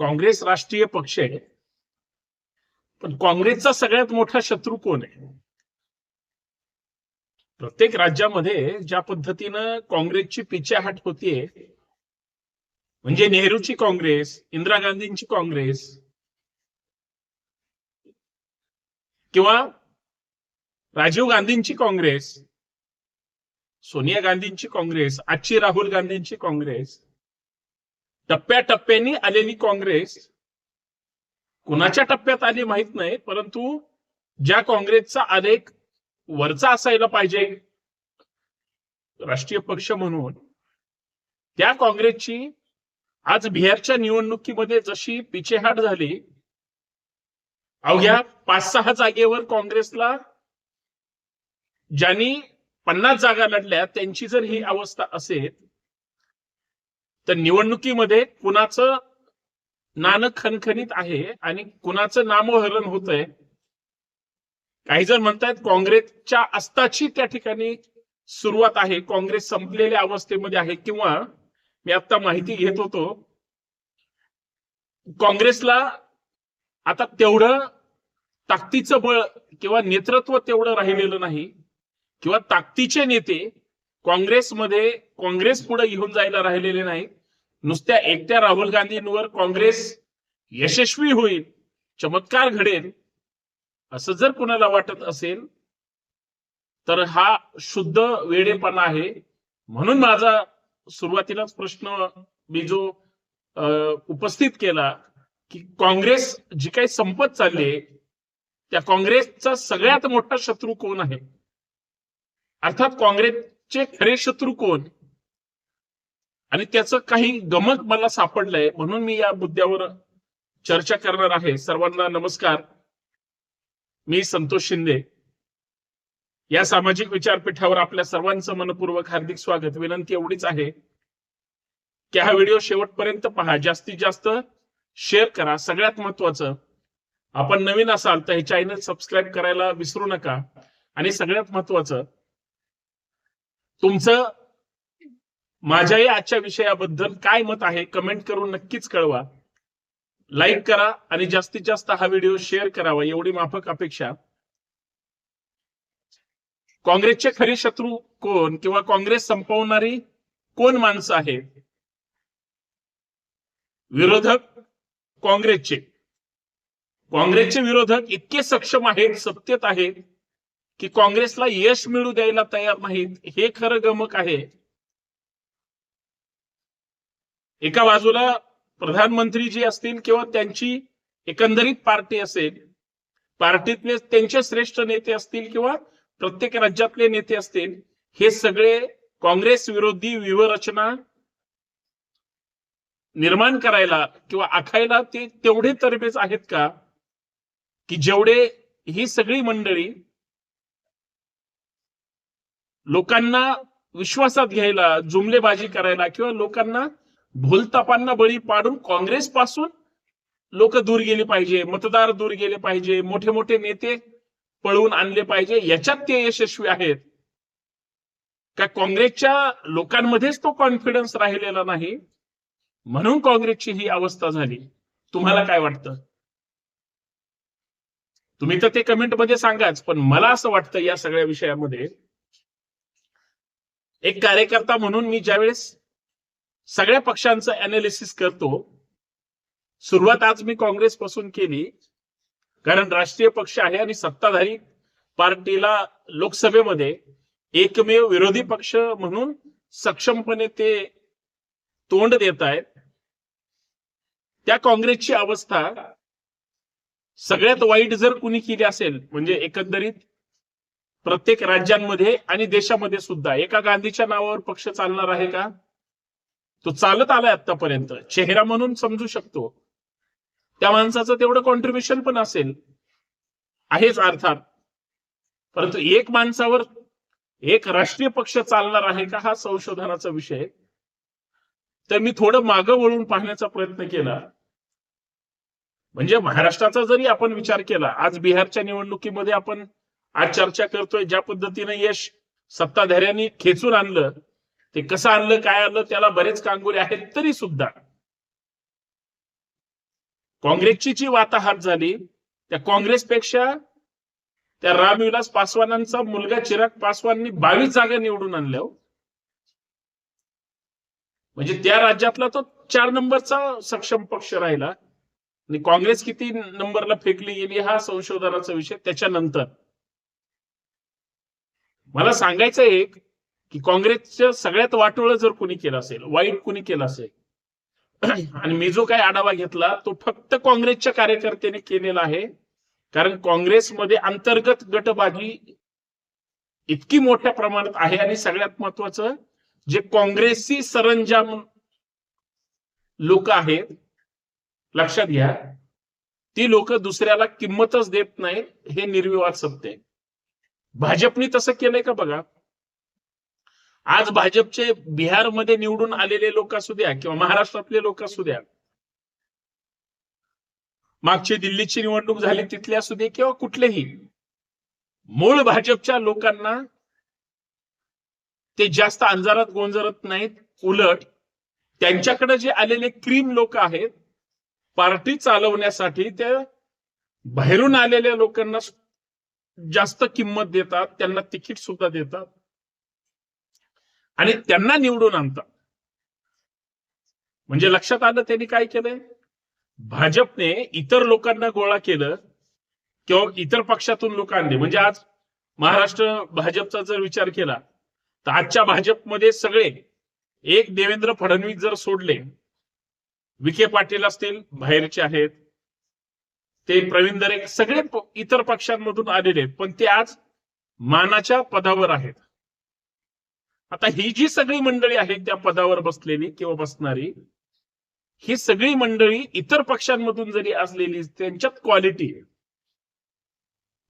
काँग्रेस राष्ट्रीय पक्ष आहे. पण काँग्रेसचा सगळ्यात मोठा शत्रू कोण आहे? प्रत्येक राज्यामध्ये ज्या पद्धतीनं काँग्रेसची पिछेहाट होतीये म्हणजे नेहरूची काँग्रेस इंदिरा गांधींची काँग्रेस किंवा राजीव गांधींची काँग्रेस सोनिया गांधींची काँग्रेस आजची राहुल गांधींची काँग्रेस टप्प्याटप्प्याने आलेली काँग्रेस कुणाच्या टप्प्यात आली माहीत नाही परंतु ज्या काँग्रेसचा आलेख वरचा असायला पाहिजे राष्ट्रीय पक्ष म्हणून त्या काँग्रेसची आज बिहारच्या निवडणुकीमध्ये जशी पिछेहाट झाली अवघ्या पाच सहा जागेवर काँग्रेसला ज्यांनी पन्नास जागा लढल्या त्यांची जर ही अवस्था असेल तर निवडणुकीमध्ये कुणाचं नाणं खणखणीत आहे आणि कुणाचं नामोहरण होत आहे काही जण म्हणतात काँग्रेसच्या अस्ताची त्या ठिकाणी सुरुवात आहे काँग्रेस संपलेल्या अवस्थेमध्ये आहे किंवा मी आता माहिती घेत होतो काँग्रेसला आता तेवढं ताकदीचं बळ किंवा नेतृत्व तेवढं राहिलेलं नाही किंवा ताकदीचे नेते काँग्रेसमध्ये काँग्रेस पुढे घेऊन जायला राहिलेले नाही नुसत्या एकट्या राहुल गांधींवर काँग्रेस यशस्वी होईल चमत्कार घडेल असं जर कुणाला वाटत असेल तर हा शुद्ध वेडेपणा आहे. म्हणून माझा सुरुवातीलाच प्रश्न मी जो उपस्थित केला की काँग्रेस जी काही संपत चालली आहे त्या काँग्रेसचा सगळ्यात मोठा शत्रू कोण आहे? अर्थात काँग्रेसचे खरे शत्रू कोण? आणि त्याचं काही गमक मला सापडलंय म्हणून मी या मुद्द्यावर चर्चा करणार आहे. सर्वांना नमस्कार. मी संतोष शिंदे. या सामाजिक विचारपीठावर आपल्या सर्वांचं मनपूर्वक हार्दिक स्वागत. विनंती एवढीच आहे की हा व्हिडिओ शेवटपर्यंत पहा. जास्तीत जास्त शेअर करा. सगळ्यात महत्वाचं आपण नवीन असाल तर हे चॅनल सबस्क्राईब करायला विसरू नका. आणि सगळ्यात महत्वाचं तुमचं माझ्याही आजच्या विषयाबद्दल काय मत आहे कमेंट करून नक्कीच कळवा. लाईक करा आणि जास्तीत जास्त हा व्हिडिओ शेअर करावा एवढी माफक अपेक्षा. काँग्रेसचे खरे शत्रू कोण किंवा काँग्रेस संपवणारी कोण माणसं आहेत विरोधक काँग्रेसचे. काँग्रेसचे विरोधक इतके सक्षम आहेत सत्तेत आहेत की काँग्रेसला यश मिळू द्यायला तयार नाहीत हे खरं गमक आहे. एका बाजूला प्रधानमंत्री जी असतील किंवा त्यांची एकंदरीत पार्टी असेल पार्टीतले त्यांचे श्रेष्ठ नेते असतील किंवा प्रत्येक राज्यातले नेते असतील हे सगळे काँग्रेस विरोधी व्यूहरचना निर्माण करायला किंवा आखायला ते तेवढे तरबेज आहेत का? की जेवढे ही सगळी मंडळी लोकांना विश्वासात घ्यायला जुमलेबाजी करायला किंवा लोकांना भूलतापांना बळी पाडून काँग्रेस पासून लोक दूर गेले पाहिजे मतदार दूर गेले पाहिजे मोठे मोठे नेते पळवून आणले पाहिजे याच्यात ते यशस्वी आहेत. का काँग्रेसच्या लोकांमध्येच तो कॉन्फिडन्स राहिलेला नाही? म्हणून काँग्रेसची ही अवस्था झाली. तुम्हाला काय वाटतं? तुम्ही तर ते कमेंटमध्ये सांगाच पण मला असं वाटतं या सगळ्या विषयामध्ये एक कार्यकर्ता म्हणून मी ज्यावेळेस सगळ्या पक्षांचं अनालिसिस करतो. सुरुवात आज मी काँग्रेस पासून केली. कारण राष्ट्रीय पक्ष आहे आणि सत्ताधारी पार्टीला लोकसभेमध्ये एकमेव विरोधी पक्ष म्हणून सक्षमपणे ते तोंड देत आहेत. त्या काँग्रेसची अवस्था सगळ्यात वाईट जर कुणी केली असेल म्हणजे एकंदरीत प्रत्येक राज्यांमध्ये आणि देशामध्ये सुद्धा एका गांधीच्या नावावर पक्ष चालणार आहे का? तो चालत आलाय आतापर्यंत चेहरा म्हणून समजू शकतो. त्या माणसाचं तेवढं कॉन्ट्रीब्युशन पण असेल. आहेच अर्थात. परंतु एक माणसावर एक राष्ट्रीय पक्ष चालणार आहे का हा संशोधनाचा विषय. तर मी थोडं मागं वळून पाहण्याचा प्रयत्न केला. म्हणजे महाराष्ट्राचा जरी आपण विचार केला आज बिहारच्या निवडणुकीमध्ये आपण आज चर्चा करतोय ज्या पद्धतीने यश सत्ताधाऱ्यांनी खेचून आणलं ते कसं आणलं काय आणलं त्याला बरेच कांगोरे आहेत तरी सुद्धा. काँग्रेसची जी वाताहात झाली त्या काँग्रेसपेक्षा त्या रामविलास पासवानांचा मुलगा चिराग पासवाननी बावीस जागा निवडून आणल्या हो. म्हणजे त्या राज्यातला तो चार नंबरचा सक्षम पक्ष राहिला. आणि काँग्रेस किती नंबरला फेकली गेली हा संशोधनाचा विषय त्याच्यानंतर. मला सांगायचं एक की काँग्रेसचं सगळ्यात वाटोळं जर कोणी केलं असेल वाईट कोणी केलं असेल आणि मी जो काही आढावा घेतला तो फक्त काँग्रेसच्या कार्यकर्त्याने केलेला आहे. कारण काँग्रेसमध्ये अंतर्गत गटबाजी इतकी मोठ्या प्रमाणात आहे आणि सगळ्यात महत्वाचं जे काँग्रेसी सरंजाम लोक आहेत लक्षात घ्या ती लोक दुसऱ्याला किंमतच देत नाहीत हे निर्विवाद सत्य आहे. भाजपने तसं केलंय का बघा? आज भाजपचे बिहारमध्ये निवडून आलेले लोक असू द्या किंवा महाराष्ट्रातले लोक असू द्या. मागची दिल्लीची निवडणूक झाली तिथले असू दे किंवा कुठलेही. मूळ भाजपच्या लोकांना ते जास्त अंजारात गोंजरत नाहीत उलट त्यांच्याकडे जे आलेले क्रीम लोक आहेत पार्टी चालवण्यासाठी ते बाहेरून आलेल्या लोकांना जास्त किंमत देतात त्यांना तिकीट सुद्धा देतात. आणि त्यांना निवडून आणतात. म्हणजे लक्षात आलं त्यांनी काय केलंय? भाजपने इतर लोकांना गोळा केलं किंवा इतर पक्षातून लोक आणले. म्हणजे आज महाराष्ट्र भाजपचा जर विचार केला तर आजच्या भाजपमध्ये सगळे एक देवेंद्र फडणवीस जर सोडले विखे पाटील असतील बाहेरचे आहेत ते प्रवीण दरेक सगळे इतर पक्षांमधून आलेले आहेत. पण ते आज मानाच्या पदावर आहेत. आता ही जी सगळी मंडळी आहेत त्या पदावर बसलेली किंवा बसणारी ही सगळी मंडळी इतर पक्षांमधून जरी असलेली त्यांच्यात क्वालिटी आहे.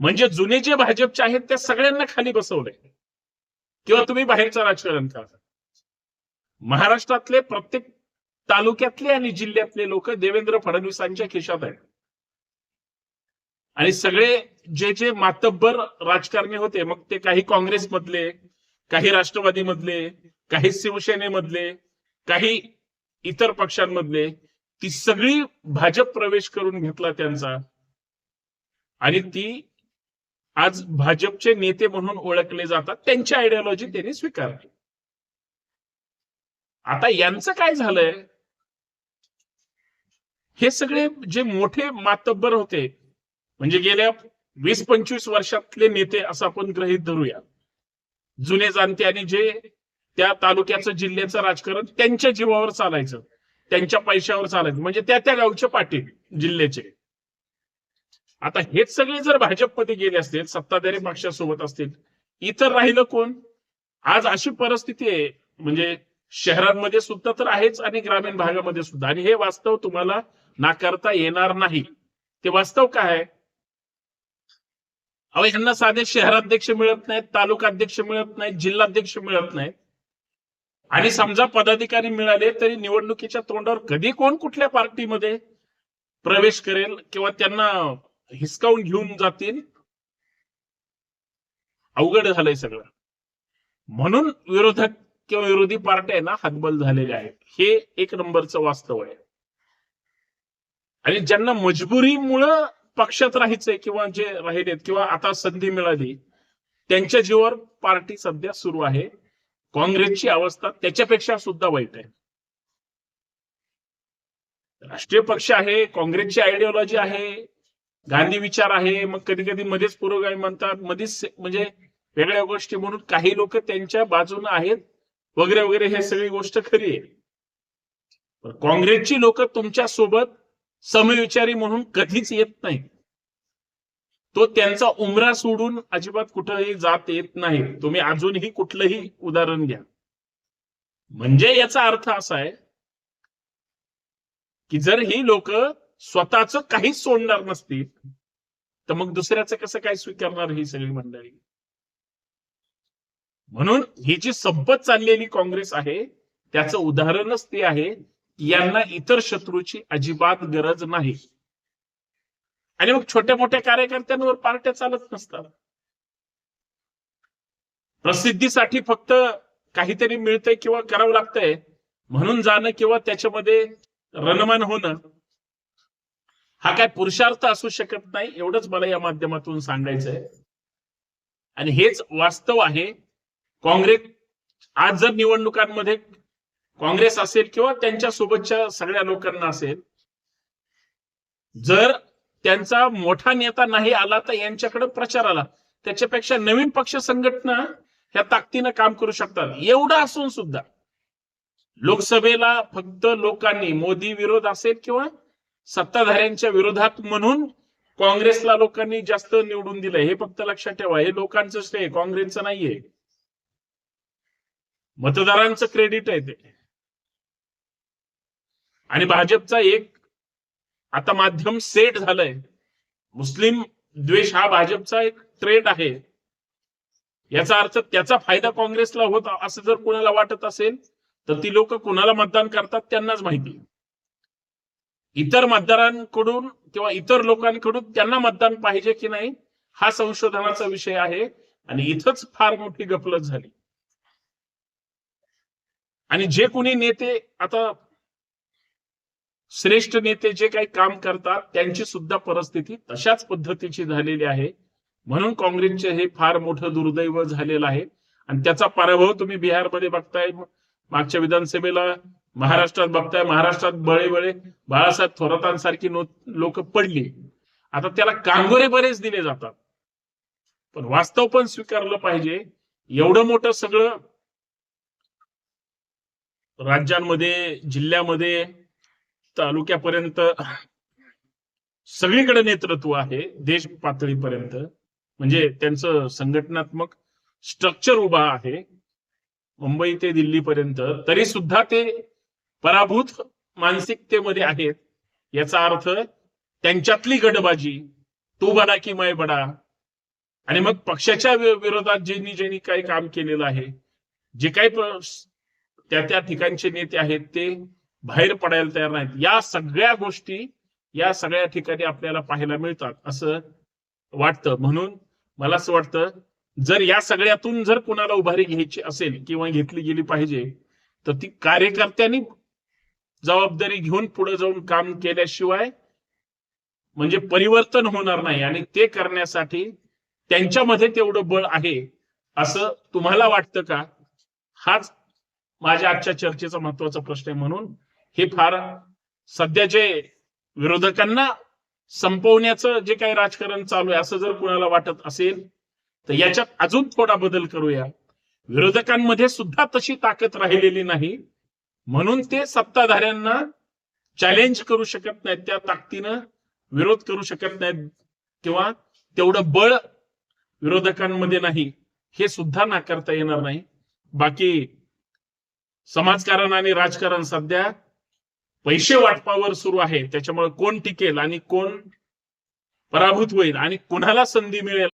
म्हणजे जुने जे भाजपचे आहेत त्या सगळ्यांना खाली बसवलंय. किंवा तुम्ही बाहेरचं राजकारण करा. महाराष्ट्रातले प्रत्येक तालुक्यातले आणि जिल्ह्यातले लोक देवेंद्र फडणवीसांच्या खिशात आहेत. आणि सगळे जे जे मातब्बर राजकारणी होते मग ते काही काँग्रेसमधले काही राष्ट्रवादीमधले काही शिवसेनेमधले काही इतर पक्षांमधले ती सगळी भाजप प्रवेश करून घेतला त्यांचा. आणि ती आज भाजपचे नेते म्हणून ओळखले जातात त्यांची आयडियोलॉजी त्यांनी स्वीकारली. आता यांचं काय झालंय? हे सगळे जे मोठे मातब्बर होते म्हणजे गेल्या वीस पंचवीस वर्षातले नेते असं आपण गृहीत धरूया. जुने जाणते आणि जे त्या तालुक्याचं जिल्ह्याचं राजकारण त्यांच्या जीवावर चालायचं. त्यांच्या पैशावर चालायचं. म्हणजे त्या त्या गावचे पाटील जिल्ह्याचे. आता हेच सगळे जर भाजपमध्ये गेले असतील सत्ताधारी पक्षासोबत असतील इतर राहिलं कोण? आज अशी परिस्थिती आहे. म्हणजे शहरांमध्ये सुद्धा तर आहेच आणि ग्रामीण भागामध्ये सुद्धा. आणि हे वास्तव तुम्हाला नाकारता येणार नाही. ते वास्तव काय आहे? अहो यांना साधे शहराध्यक्ष मिळत नाहीत तालुकाध्यक्ष मिळत नाहीत जिल्हाध्यक्ष मिळत नाहीत. आणि समजा पदाधिकारी मिळाले तरी निवडणुकीच्या तोंडावर कधी कोण कुठल्या पार्टीमध्ये प्रवेश करेल किंवा त्यांना हिसकावून घेऊन जातील? अवघड झालंय सगळं. म्हणून विरोधक किंवा विरोधी पार्ट्या ना हातबल झालेल्या आहेत. हे एक नंबरचं वास्तव आहे. आणि ज्यांना मजबुरीमुळं पक्षात राहायचंय किंवा जे राहिलेत किंवा आता संधी मिळाली त्यांच्या जीवावर पार्टी सध्या सुरू आहे. काँग्रेसची अवस्था त्याच्यापेक्षा सुद्धा वाईट आहे. राष्ट्रीय पक्ष आहे काँग्रेसची आयडिओलॉजी आहे गांधी विचार आहे मग कधी कधी मध्येच पुरोगामी म्हणतात मध्येच म्हणजे वेगळ्या गोष्टी म्हणून काही लोक त्यांच्या बाजूने आहेत वगैरे वगैरे हे सगळी गोष्ट खरी आहे. काँग्रेसची लोक तुमच्यासोबत समविचारी म्हणून कधीच येत नाही. तो त्यांचा उमरा सोडून अजिबात कुठंही जात येत नाही. तुम्ही अजूनही कुठलंही उदाहरण घ्या. म्हणजे याचा अर्थ असा आहे की जर ही लोक स्वतःच काहीच सोडणार नसतील तर मग दुसऱ्याचं कसं काय स्वीकारणार ही सगळी मंडळी? म्हणून ही जी संपत चाललेली काँग्रेस आहे त्याचं उदाहरणच ते आहे यांना इतर शत्रूची अजिबात गरज नाही. आणि मग छोट्या मोठ्या कार्यकर्त्यांवर पार्ट्या चालत नसतात. प्रसिद्धीसाठी फक्त काहीतरी मिळतंय किंवा करावं लागतंय म्हणून जाणं किंवा त्याच्यामध्ये रणमान होणं हा काय पुरुषार्थ असू शकत नाही एवढंच मला या माध्यमातून सांगायचंय. आणि हेच वास्तव आहे. काँग्रेस आज जर निवडणुकांमध्ये काँग्रेस असेल किंवा त्यांच्या सोबतच्या सगळ्या लोकांना असेल जर त्यांचा मोठा नेता नाही आला तर यांच्याकडे प्रचार आला. त्याच्यापेक्षा नवीन पक्ष संघटना ह्या ताकदीनं काम करू शकतात. एवढं असून सुद्धा लोकसभेला फक्त लोकांनी मोदी विरोध असेल किंवा सत्ताधाऱ्यांच्या विरोधात म्हणून काँग्रेसला लोकांनी जास्त निवडून दिलंय. हे फक्त लक्षात ठेवा. हे लोकांचं श्रेय काँग्रेसचं नाहीये. मतदारांचं क्रेडिट आहे ते. आणि भाजपचा एक आता माध्यम सेट झालंय. मुस्लिम द्वेष हा भाजपचा एक ट्रेड आहे. याचा अर्थ त्याचा फायदा काँग्रेसला होत असं जर कुणाला वाटत असेल तर ती लोक कोणाला मतदान करतात त्यांनाच माहिती. इतर मतदारांकडून किंवा इतर लोकांकडून त्यांना मतदान पाहिजे की नाही हा संशोधनाचा विषय आहे आणि इथंच फार मोठी गफलत झाली. आणि जे कोणी नेते आता श्रेष्ठ नेते जे काही काम करतात त्यांची सुद्धा परिस्थिती तशाच पद्धतीची झालेली आहे. म्हणून काँग्रेसचे हे फार मोठं दुर्दैव झालेलं आहे. आणि त्याचा पराभव तुम्ही बिहारमध्ये बघताय मागच्या विधानसभेला महाराष्ट्रात बघताय महाराष्ट्रात बळे बळे बाळासाहेब थोरातांसारखी लोक पडली. आता त्याला कांगोरे बरेच दिले जातात. पण वास्तव पण स्वीकारलं पाहिजे. एवढं मोठं सगळं राज्यांमध्ये जिल्ह्यामध्ये तालुक्यापर्यंत. सगळीकडे नेतृत्व आहे देश पातळीपर्यंत. म्हणजे त्यांचं संघटनात्मक स्ट्रक्चर उभा आहे. मुंबई ते दिल्लीपर्यंत. तरी सुद्धा ते पराभूत मानसिकतेमध्ये आहेत. याचा अर्थ त्यांच्यातली गडबाजी तू बडा की मैं बडा आणि मग पक्षाच्या विरोधात ज्यांनी ज्यांनी काही काम केलेलं आहे जे काही त्या त्या ठिकाणचे नेते आहेत ते बाहेर पडायला तयार नाहीत. या सगळ्या गोष्टी या सगळ्या ठिकाणी आपल्याला पाहायला मिळतात असं वाटतं. म्हणून मला असं वाटतं जर या सगळ्यातून जर कुणाला उभारी घ्यायची असेल किंवा घेतली गेली पाहिजे तर ती कार्यकर्त्यांनी जबाबदारी घेऊन पुढे जाऊन काम केल्याशिवाय म्हणजे परिवर्तन होणार नाही आणि ते करण्यासाठी त्यांच्यामध्ये तेवढं बळ आहे असं तुम्हाला वाटतं का? हाच माझ्या आजच्या चर्चेचा महत्त्वाचा प्रश्न आहे. म्हणून हे फार सध्याचे विरोधकांना संपवण्याचं जे काही राजकारण चालू आहे असं जर कुणाला वाटत असेल तर याच्यात अजून थोडा बदल करूया. विरोधकांमध्ये सुद्धा तशी ताकद राहिलेली नाही. म्हणून ते सत्ताधाऱ्यांना चॅलेंज करू शकत नाहीत. त्या ताकदीनं विरोध करू शकत नाहीत किंवा तेवढं बळ विरोधकांमध्ये नाही हे सुद्धा नाकारता येणार नाही. बाकी समाजकारण आणि राजकारण सध्या पैसे वाटपावर सुरू आहे. त्याच्यामुळे कोण टिकेल आणि कोण पराभूत होईल आणि कोणाला संधी मिळेल?